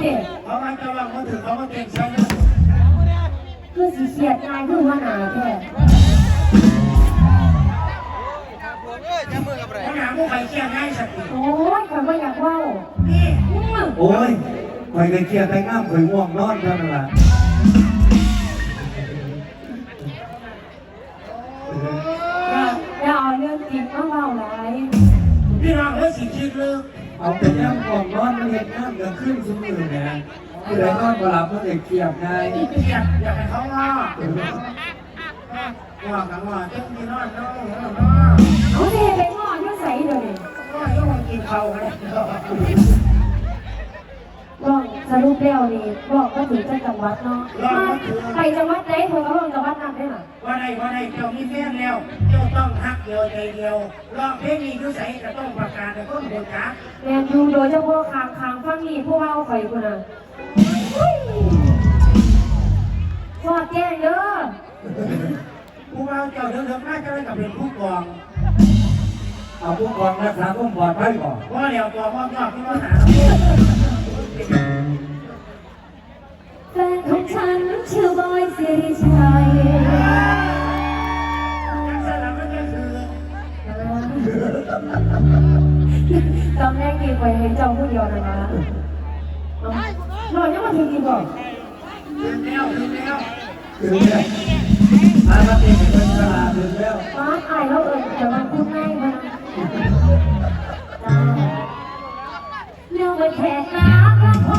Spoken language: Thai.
เด็กเพรามันจะวางมาถือเขามาเก่งใช่ไหมคือสีเขียดนายคือว่าหนาแท้เขาหาผู้ใครเชี่ยง่ายสักทีโอ้ยคำว่าอยากว่าวโอ้ยคอยกันเคียร์แต่งามคอยง่วงนอนเท่านั้นละอย่าเอาเรื่องจริงมาเล่าหลยพี่น้องเอ้ยสิคิดเลย เอาแต่ย่ำง่วงนอนมันเห็นงามกันขึ้นสมือเนี่ยผู้ใดนอนบ่หลับมันเด็กเครียดไงนี่เกลียดอยากให้เขาง้อว่ากันว่าเจ้าพี่น้องน้องน้องน้องเอาเทไปหม้อที่ใส่เดี๋ยวนี้ก็ต้องกินเขากันเลยลอง สรุปแล้วนี่บอกก็ถึงจะจังหวัดเนาะไปจังหวัดไหนผมก็ลองจังหวัดนั้นได้หรอว่าได้ว่าได้เจ้ามีแฟนแล้ว เจ้าต้องฮักเดียวใจเดียวร้องเพลงนี้ดูใส่ก็ต้องประกาศแต่ต้นเดียวจ้าแมนยูโดยเฉพาะคางคางฟังนี่พวกเราข่อยคนน่ะสอดแจ้งเด้อผู้ว่าเจ้าเดินเดินมาจะได้กับเป็นผู้กองเอาผู้กองรักษาความปลอดภัยก่อนว่าเดี๋ยวตัวพ่อยอดที่ว่าหา สิริชัยลักษณะมันก็คือตอนแรกกินไปให้เจ้าผู้เดียวนะนะหน่อยยังมาถึงกินก่อนถึงแล้วถึงแล้วถึงแล้วอาณาเอกเป็นฉลาดถึงแล้วป้าอายแล้วเอิญจะมาพูดง่ายมาจ้าเรื่องมันแค่ไหน